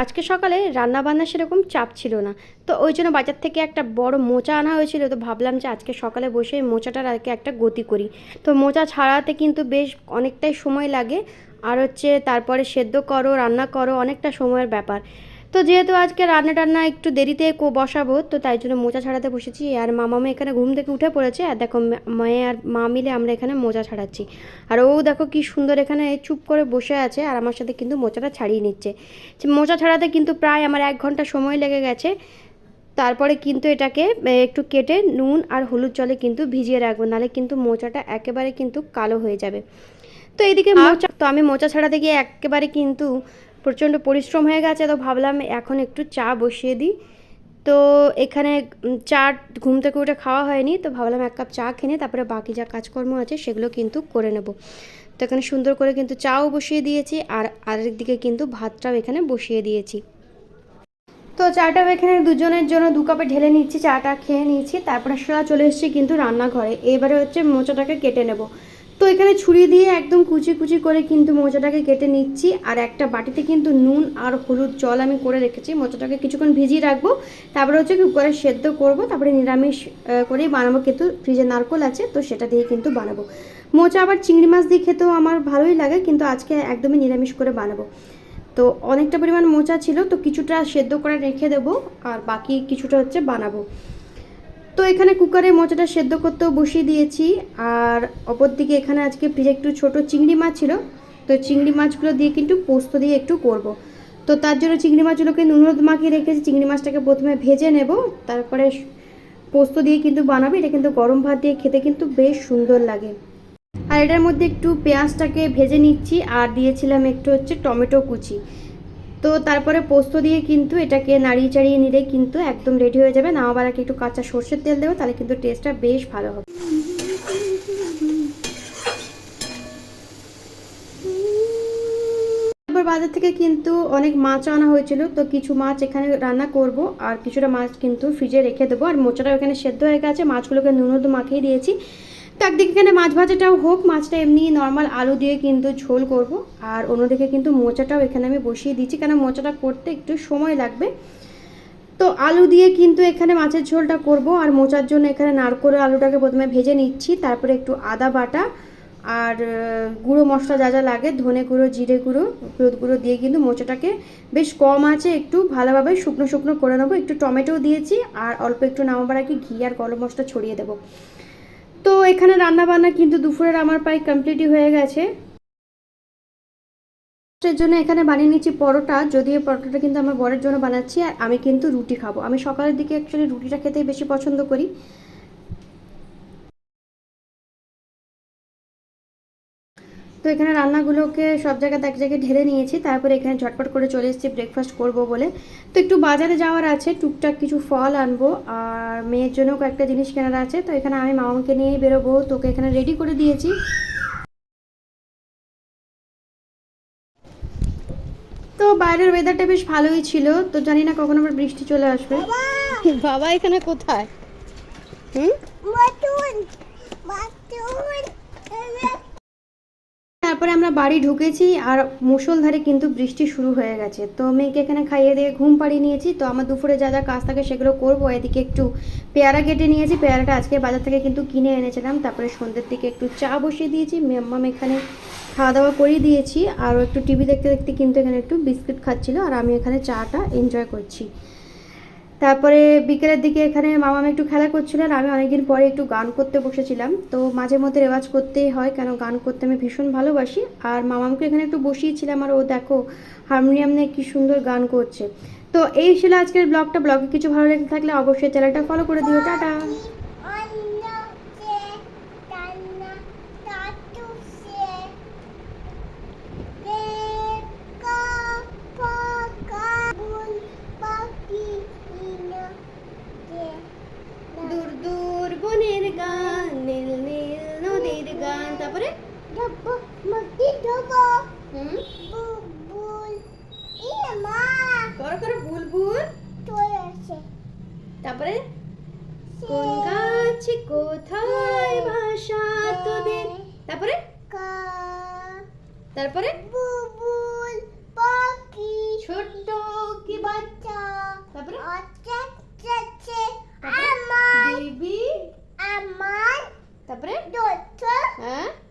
আজকে সকালে রান্নাবান্না সেরকম চাপ ছিল না। তো ওই জন্য বাজার থেকে একটা বড় মোচা আনা হয়েছিল। তো ভাবলাম যে আজকে সকালে বসে মোচাটার আজকে একটা গতি করি। তো মোচা ছাড়াতে কিন্তু বেশ অনেকটাই সময় লাগে। আর হচ্ছে তারপরে সেদ্ধ করো, রান্না করো, অনেকটা সময়ের ব্যাপার। তো যেহেতু আজকে রান্না টান্না একটু দেরিতে কো- বসাবো তো তাই জন্য মোচা ছাড়াতে বসেছি। আর মামামা এখানে ঘুম থেকে উঠে পড়েছে আর দেখো মেয়ে আর মা মিলে আমরা এখানে মোচা ছাড়াচ্ছি। আর ও দেখো কি সুন্দর এখানে চুপ করে বসে আছে আর আমার সাথে কিন্তু মোচাটা ছাড়িয়ে নিচ্ছে। যে মোচা ছাড়াতে কিন্তু প্রায় আমার এক ঘণ্টা সময় লেগে গেছে। তারপরে কিন্তু এটাকে একটু কেটে নুন আর হলুদ জলে কিন্তু ভিজিয়ে রাখব নাহলে কিন্তু মোচাটা একেবারে কিন্তু কালো হয়ে যাবে। তো এইদিকে মোচা তো আমি মোচা ছাড়াতে গিয়ে একেবারে কিন্তু প্রচণ্ড পরিশ্রম হয়ে গেছে, তো ভাবলাম এখন একটু চা বসিয়ে দিই। তো এখানে চা ঘুম থেকে উঠে খাওয়া হয়নি, তো ভাবলাম এক কাপ চা খেয়ে তারপরে বাকি যা কাজকর্ম আছে সেগুলো কিন্তু করে নেব। তো এখানে সুন্দর করে কিন্তু চাও বসিয়ে দিয়েছি, আর আরেক দিকে কিন্তু ভাতটাও এখানে বসিয়ে দিয়েছি। তো চাটাও এখানে দুজনের জন্য দু কাপে ঢেলে নিচ্ছি, চাটা খেয়ে নিয়েছি, তারপরে সোজা চলে এসেছি কিন্তু রান্নাঘরে। এবারে হচ্ছে মোচাটাকে কেটে নেব। তো এখানে ছুরি দিয়ে একদম কুচি কুচি করে কিন্তু মোচাটাকে কেটে নিচ্ছি, আর একটা বাটিতে কিন্তু নুন আর হলুদ জল আমি করে রেখেছি। মোচাটাকে কিছুক্ষণ ভিজিয়ে রাখব, তারপরে হচ্ছে কুকারে সেদ্ধ করব, তারপরে নিরামিষ করেই বানাবো কিন্তু ফ্রিজে নারকোল আছে, তো সেটা দিয়ে কিন্তু বানাবো। মোচা আবার চিংড়ি মাছ দিয়ে খেতেও আমার ভালোই লাগে, কিন্তু আজকে একদমই নিরামিষ করে বানাবো। তো অনেকটা পরিমাণ মোচা ছিল, তো কিছুটা সেদ্ধ করে রেখে দেবো, আর বাকি কিছুটা হচ্ছে বানাবো। তো এখানে কুকারে মোচাটা সেদ্ধ করতেও বসিয়ে দিয়েছি। আর অপর দিকে এখানে আজকে ফ্রিজে একটু ছোট চিংড়ি মাছ ছিল। তো চিংড়ি মাছগুলো দিয়ে কিন্তু পোস্ত দিয়ে একটু করব। তো তার জন্য চিংড়ি মাছগুলোকে নুন মাখিয়ে রেখেছি। চিংড়ি মাছটাকে প্রথমে ভেজে নেব। তারপরে পোস্ত দিয়ে কিন্তু বানাবে। এটা কিন্তু গরম ভাত দিয়ে খেতে কিন্তু বেশ সুন্দর লাগে। আর এটার মধ্যে একটু পেঁয়াজটাকে ভেজে নিচ্ছি। আর দিয়েছিলাম একটু হচ্ছে টমেটো কুচি। তো তারপরে পোস্ত দিয়ে কিন্তু এটাকে নাড়িয়ে চাড়িয়ে নিলে কিন্তু একদম রেডি হয়ে যাবে। না আবার একটু কাঁচা সর্ষের তেল দেবো, তাহলে কিন্তু টেস্টটা বেশ ভালো হবে। বাজার থেকে কিন্তু অনেক মাছ আনা হয়েছিল, তো কিছু মাছ এখানে রান্না করব, আর কিছুটা মাছ কিন্তু ফ্রিজে রেখে দেবো। আর মোচাটা এখানে সেদ্ধ হয়ে গেছে, মাছগুলোকে নুন মাখিয়ে দিয়েছি। তো একদিকে এখানে মাছ ভাজাটাও হোক, মাছটা এমনি নর্মাল আলু দিয়ে কিন্তু ঝোল করব। আর অন্যদিকে কিন্তু মোচাটাও এখানে আমি বসিয়ে দিচ্ছি, কেন মোচাটা করতে একটু সময় লাগবে। তো আলু দিয়ে কিন্তু এখানে মাছের ঝোলটা করব, আর মোচার জন্য এখানে নারকোল আলুটাকে প্রথমে ভেজে নিচ্ছি, তারপরে একটু আদা বাটা আর গুঁড়ো মশলা যা যা লাগে, ধনে গুঁড়ো, জিরে গুঁড়ো, হলুদ গুঁড়ো দিয়ে কিন্তু মোচাটাকে বেশ কম আছে, একটু ভালোভাবে শুকনো শুকনো করে নেব। একটু টমেটো দিয়েছি, আর অল্প একটু নামাবার আগে ঘি আর গরম মশলা ছড়িয়ে দেবো। তো এখানে রান্না বান্না কিন্তু দুপুরের আমার প্রায় কমপ্লিটই হয়ে গেছে। এর জন্য এখানে বানিয়ে নিচ্ছি পরোটা, যদিও পরোটাটা কিন্তু আমার বরের জন্য বানাচ্ছি, আর আমি কিন্তু রুটি খাব। আমি সকালের দিকে অ্যাকচুয়ালি রুটিটা খেতেই বেশি পছন্দ করি। তো এখানে রান্নাগুলোকে সব জায়গাতে এক জায়গায় ঢেলে নিয়েছি তারপরে এখানে ঝটপট করে চলে এসেছি ব্রেকফাস্ট করব বলে। তো একটু বাজারে যাওয়ার আছে টুকটাক কিছু ফল আনব আর মেয়ের জন্য কয়েকটা জিনিস কেনার আছে। তো এখানে আমি মামাকে নিয়েই বেরোবো তোকে এখানে রেডি করে দিয়েছি। তো বাইরের ওয়েদারটা বেশ ভালোই ছিল তো জানি না কখন আবার বৃষ্টি চলে আসবে। বাবা! এখানে কোথায়? হুম? তারপরে আমরা বাড়ি ঢুকেছি আর মুষলধারে কিন্তু বৃষ্টি শুরু হয়ে গেছে। তো মেয়েকে এখানে খাইয়ে দিয়ে ঘুম পাড়িয়ে নিয়েছি। তো আমার দুপুরে যা যা কাজ থাকে সেগুলো করব। এদিকে একটু পেয়ারা কেটে নিয়েছি। পেয়ারাটা আজকে বাজার থেকে কিন্তু কিনে এনেছিলাম। তারপরে সন্ধ্যের দিকে একটু চা বসিয়ে দিয়েছি। মেম্মাম এখানে খাওয়া দাওয়া করিয়ে দিয়েছি। আর একটু টিভি দেখতে দেখতে কিন্তু এখানে একটু বিস্কিট খাচ্ছিল। আর আমি এখানে চাটা এনজয় করছি। তারপরে বিকেলের দিকে এখানে মামাম একটু খেলা করছিলেন আমি অনেকদিন পরে একটু গান করতে বসেছিলাম। তো মাঝে মধ্যে রেওয়াজ করতেই হয়, কেন গান করতে আমি ভীষণ ভালোবাসি। আর মামামকে এখানে একটু বসিয়েছিলাম আর ও দেখো হারমোনিয়াম নিয়ে কী সুন্দর গান করছে। তো এই ছিল আজকের ব্লগটা। ব্লগে কিছু ভালো লেগে থাকলে অবশ্যই চ্যানেলটা ফলো করে দিও। টাটা। তারপরে? করো করো বুলবুল। তারপরে? কোন গাছে কোথায় বাসা তোদের? তারপরে? কা তারপরে? 嗯？